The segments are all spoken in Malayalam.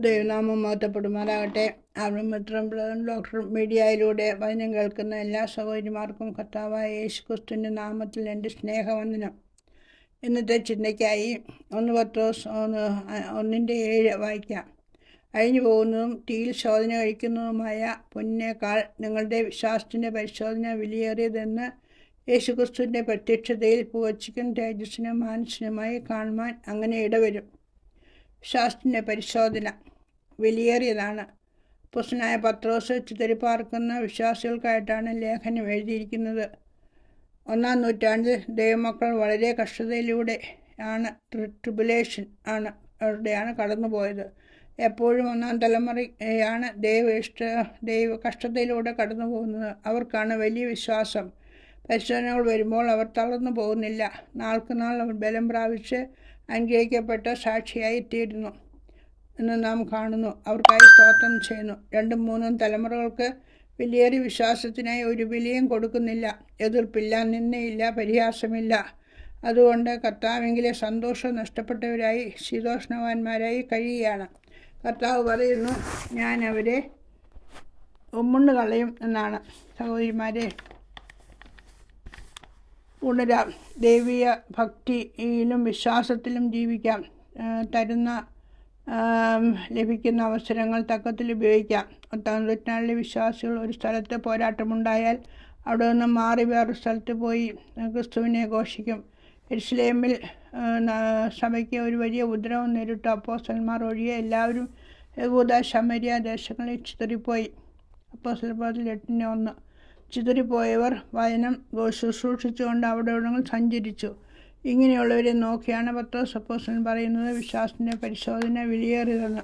മഹത്വപ്പെടുമാറാകട്ടെ ആർമിമിത്രം ഡോക്ടർ മീഡിയയിലൂടെ വചനം കേൾക്കുന്ന എല്ലാ സഹോദരിമാർക്കും കർത്താവായ യേശു ക്രിസ്തുവിന്റെ നാമത്തിൽ എന്റെ സ്നേഹവന്ദനം. ഇന്നത്തെ ചിന്തയ്ക്കായി ഒന്ന് പത്ത് ദിവസം ഒന്ന് ഒന്നിന്റെ ഏഴ് വായിക്കാം. അഴിഞ്ഞു പോകുന്നതും തീയിൽ ശോധന കഴിക്കുന്നതുമായ പൊന്നിനേക്കാൾ നിങ്ങളുടെ വിശ്വാസത്തിന്റെ പരിശോധന വിലയേറിയതെന്ന് യേശുക്രിസ്തുവിന്റെ പ്രത്യക്ഷതയിൽ പൂവച്ചിക്കും തേജസ്സിനും മാനസികമായി കാണുവാൻ അങ്ങനെ ഇടവരും. വിശ്വാസത്തിന്റെ പരിശോധന വിലയേറിയതാണ് പുസ്തനായ പത്രോസ് ചിതറിപ്പാർക്കുന്ന വിശ്വാസികൾക്കായിട്ടാണ് ലേഖനം എഴുതിയിരിക്കുന്നത്. ഒന്നാം നൂറ്റാണ്ടിൽ ദൈവമക്കൾ വളരെ കഷ്ടതയിലൂടെ ആണ് ട്രിബുലേഷൻ ആണ് അവരുടെയാണ് കടന്നുപോയത്. എപ്പോഴും ഒന്നാം തലമുറയാണ് ദൈവ ഇഷ്ട ദൈവ കഷ്ടതയിലൂടെ കടന്നു പോകുന്നത് അവർക്കാണ് വലിയ വിശ്വാസം. പരിശോധനകൾ വരുമ്പോൾ അവർ തളർന്നു പോകുന്നില്ല. നാൾക്കുനാൾ അവർ ബലം പ്രാപിച്ച് അനുഗ്രഹിക്കപ്പെട്ട സാക്ഷിയായി തീരുന്നു എന്ന് നാം കാണുന്നു. അവർക്കായി സ്തോത്രം ചെയ്യുന്നു. രണ്ടും മൂന്നും തലമുറകൾക്ക് വിലയേറിയ വിശ്വാസത്തിനായി ഒരു വിലയും കൊടുക്കുന്നില്ല. എതിർപ്പില്ല നിന്നയില്ല പരിഹാസമില്ല. അതുകൊണ്ട് കർത്താവെങ്കിലെ സന്തോഷം നഷ്ടപ്പെട്ടവരായി ശീതോഷ്ണവാന്മാരായി കഴിയുകയാണ്. കർത്താവ് പറയുന്നു ഞാൻ അവരെ ഉമ്മുണ്ട് കളയും എന്നാണ് സഹോദരിമാരെ. ഉണരാം. ദൈവീയ ഭക്തിയിലും വിശ്വാസത്തിലും ജീവിക്കാം. തരുന്ന ലഭിക്കുന്ന അവസരങ്ങൾ തക്കത്തിൽ ഉപയോഗിക്കാം. പത്താം നൂറ്റാണ്ടിലെ വിശ്വാസികൾ ഒരു സ്ഥലത്ത് പോരാട്ടമുണ്ടായാൽ അവിടെ നിന്ന് മാറി വേറൊരു സ്ഥലത്ത് പോയി ക്രിസ്തുവിനെ ഘോഷിക്കും. ഇസ്ലേമിൽ സഭയ്ക്ക് ഒരു വലിയ ഉദ്രവം നേരിട്ടു. അപ്പോസ്റ്റന്മാർ ഒഴികെ എല്ലാവരും യഹൂദ ശമരിയ ദേശങ്ങളിൽ ചിതറിപ്പോയി. അപ്പോസ്റ്റൽ എട്ടിന് ഒന്ന്. ചിതറിപ്പോയവർ വചനം ശുശ്രൂഷിച്ചുകൊണ്ട് അവിടെ ഇവിടങ്ങൾ സഞ്ചരിച്ചു. ഇങ്ങനെയുള്ളവരെ നോക്കിയാണ് പത്രോസ് സപ്പോസൻ പറയുന്നത് വിശ്വാസത്തിന്റെ പരിശോധന വിലയേറിയതെന്ന്.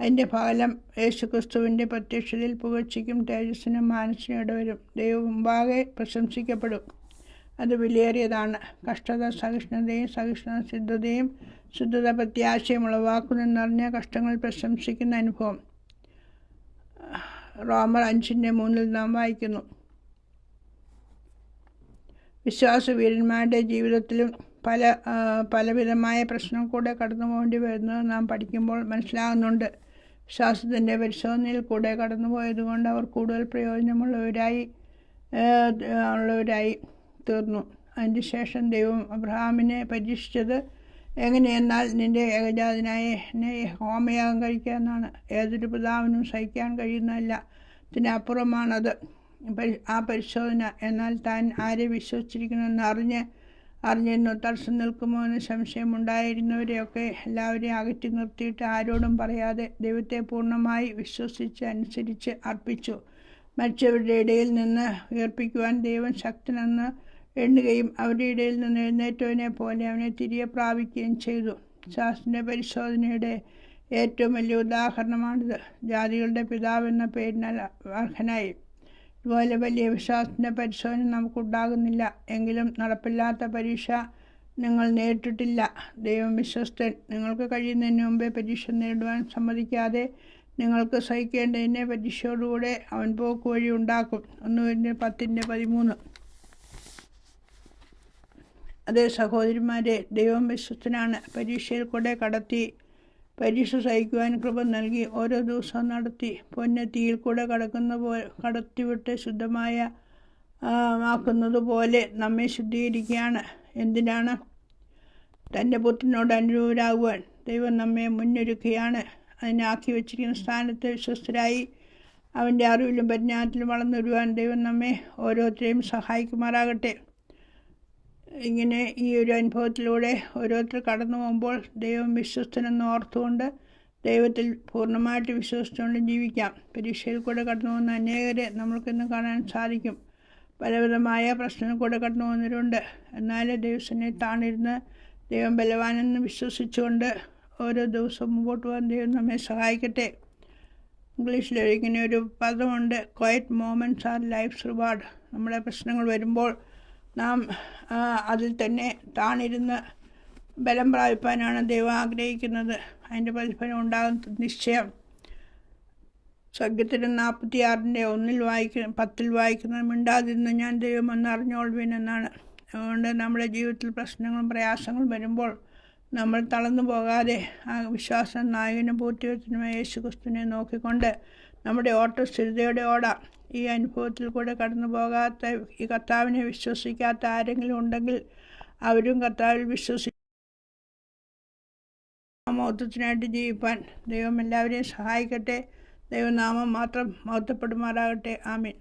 അതിന്റെ ഫലം യേശു ക്രിസ്തുവിന്റെ പ്രത്യക്ഷതയിൽ പുകഴ്ചയ്ക്കും തേജസ്സിനും മാനസിനും ഇടവരും. ദൈവം മുമ്പാകെ പ്രശംസിക്കപ്പെടും. അത് വിലയേറിയതാണ്. കഷ്ടത സഹിഷ്ണുതയും സഹിഷ്ണു സിദ്ധതയും ശുദ്ധത പ്രത്യാശയും ഉളവാക്കുന്നെന്നറിഞ്ഞ കഷ്ടങ്ങൾ പ്രശംസിക്കുന്ന അനുഭവം. റോമർ അഞ്ചിന്റെ മൂന്നിൽ നാം വായിക്കുന്നു. വിശ്വാസവീരന്മാരുടെ ജീവിതത്തിലും പല പലവിധമായ പ്രശ്നം കൂടെ കടന്നു പോകേണ്ടി വരുന്നത് നാം പഠിക്കുമ്പോൾ മനസ്സിലാകുന്നുണ്ട്. വിശ്വാസത്തിന്റെ പരിശോധനയിൽ കൂടെ കടന്നുപോയതുകൊണ്ട് അവർ കൂടുതൽ പ്രയോജനമുള്ളവരായി ഉള്ളവരായി തീർന്നു. ശേഷം ദൈവം അബ്രഹാമിനെ പരീക്ഷിച്ചത് എങ്ങനെയെന്നാൽ നിന്റെ ഏകജാതനായ എന്നെ ഹോമയാഗം കഴിക്കുക എന്നാണ് ഏതൊരു പിതാവിനും സഹിക്കാൻ കഴിയുന്നതല്ല. ഇതിനപ്പുറമാണത് ആ പരിശോധന എന്നാൽ താൻ ആരെ വിശ്വസിച്ചിരിക്കണമെന്ന് അറിഞ്ഞ് അറിഞ്ഞിരുന്നു. തടസ്സം നിൽക്കുമോ എന്ന് സംശയമുണ്ടായിരുന്നവരെയൊക്കെ എല്ലാവരെയും അകറ്റി നിർത്തിയിട്ട് ആരോടും പറയാതെ ദൈവത്തെ പൂർണമായി വിശ്വസിച്ച് അനുസരിച്ച് അർപ്പിച്ചു. മരിച്ചവരുടെ ഇടയിൽ നിന്ന് ഉയർപ്പിക്കുവാൻ ദൈവം ശക്തനെന്ന് എണ്ണുകയും അവരുടെ ഇടയിൽ നിന്ന് എഴുന്നേറ്റവനെ പോലെ അവനെ തിരികെ പ്രാപിക്കുകയും ചെയ്തു. ശാസ്ത്രന്റെ പരിശോധനയുടെ ഏറ്റവും വലിയ ഉദാഹരണമാണിത്. ജാതികളുടെ പിതാവെന്ന പേരിനാൽ അർഹനായി. ഇതുപോലെ വലിയ വിശ്വാസത്തിന്റെ പരിശോധന നമുക്കുണ്ടാകുന്നില്ല. എങ്കിലും നടപ്പില്ലാത്ത പരീക്ഷ നിങ്ങൾ നേരിട്ടിട്ടില്ല. ദൈവം വിശ്വസ്തൻ. നിങ്ങൾക്ക് കഴിയുന്നതിന് മുമ്പേ പരീക്ഷ നേടുവാൻ സമ്മതിക്കാതെ നിങ്ങൾക്ക് സഹിക്കേണ്ടതിനെ പരീക്ഷയോടുകൂടെ അവൻ പോക്ക് വഴി ഉണ്ടാക്കും. ഒന്ന് പത്തിന്റെ പതിമൂന്ന്. അതേ സഹോദരിമാരെ ദൈവം വിശ്വസ്തനാണ്. പരീക്ഷയിൽ കൂടെ കടത്തി പരീക്ഷ സഹിക്കുവാൻ കൃപ നൽകി ഓരോ ദിവസവും നടത്തി പൊന്നത്തിയിൽ തീയിൽ കൂടെ കടക്കുന്ന പോലെ കടത്തിവിട്ട് ശുദ്ധമായ ആക്കുന്നത് പോലെ നമ്മെ ശുദ്ധീകരിക്കുകയാണ്. എന്തിനാണ്? തന്റെ പുത്രനോട് അനുരൂപരാകുവാൻ ദൈവം നമ്മെ മുന്നൊരുക്കുകയാണ്. അതിനാക്കി വച്ചിരിക്കുന്ന സ്ഥാനത്ത് വിശ്വസ്തരായി അവന്റെ അറിവിലും പരിജ്ഞാനത്തിലും വളർന്നു വരുവാൻ ദൈവം നമ്മെ ഓരോരുത്തരെയും സഹായിക്കുമാറാകട്ടെ. ഇങ്ങനെ ഈ ഒരു അനുഭവത്തിലൂടെ ഓരോരുത്തർ കടന്നു പോകുമ്പോൾ ദൈവം വിശ്വസ്തനെന്ന് ഓർത്തുകൊണ്ട് ദൈവത്തിൽ പൂർണമായിട്ട് വിശ്വസിച്ചുകൊണ്ട് ജീവിക്കാം. പരീക്ഷയിൽ കൂടെ കടന്നു പോകുന്ന അനേകരെ നമ്മൾക്കിന്ന് കാണാൻ സാധിക്കും. പലവിധമായ പ്രശ്നങ്ങൾ കൂടെ കടന്നു പോകുന്നവരുണ്ട്. എന്നാൽ ദൈവസനെ താണിരുന്ന് ദൈവം ബലവാനെന്ന് വിശ്വസിച്ചുകൊണ്ട് ഓരോ ദിവസവും മുമ്പോട്ട് പോകാൻ ദൈവം നമ്മെ സഹായിക്കട്ടെ. ഇംഗ്ലീഷിൽ ഇങ്ങനെ ഒരു പദമുണ്ട്. Quiet moments are life's reward നമ്മുടെ പ്രശ്നങ്ങൾ വരുമ്പോൾ നാം അതിൽ തന്നെ താണിരുന്ന് ബലം പ്രാപിപ്പാനാണ് ദൈവം ആഗ്രഹിക്കുന്നത്. അതിന്റെ പ്രതിഫലം ഉണ്ടാകുന്ന നിശ്ചയം. സ്വർഗത്തിന് നാൽപ്പത്തി ആറിന്റെ ഒന്നിൽ വായിക്കുന്ന പത്തിൽ വായിക്കുന്നത് മിണ്ടാതിരുന്ന് ഞാൻ ദൈവം ഒന്ന് അറിഞ്ഞോൾവീൻ എന്നാണ് അതുകൊണ്ട് നമ്മുടെ ജീവിതത്തിൽ പ്രശ്നങ്ങളും പ്രയാസങ്ങളും വരുമ്പോൾ നമ്മൾ തളർന്നു പോകാതെ ആ വിശ്വാസം നായകനും പൂർത്തിവത്തിനുമായ യേശു ക്രിസ്തുവിനെ നോക്കിക്കൊണ്ട് നമ്മുടെ ഓട്ടം സ്ഥിരതയോടെ ഓടാം. ഈ അനുഭവത്തിൽ കൂടെ കടന്നു പോകാത്ത ഈ കർത്താവിനെ വിശ്വസിക്കാത്ത ആരെങ്കിലും ഉണ്ടെങ്കിൽ അവരും കർത്താവിൽ വിശ്വസി മൗത്വത്തിനായിട്ട് ജീവിപ്പാൻ ദൈവം എല്ലാവരെയും സഹായിക്കട്ടെ. ദൈവനാമം മാത്രം മൗത്തപ്പെടുമാറാകട്ടെ ആമീൻ.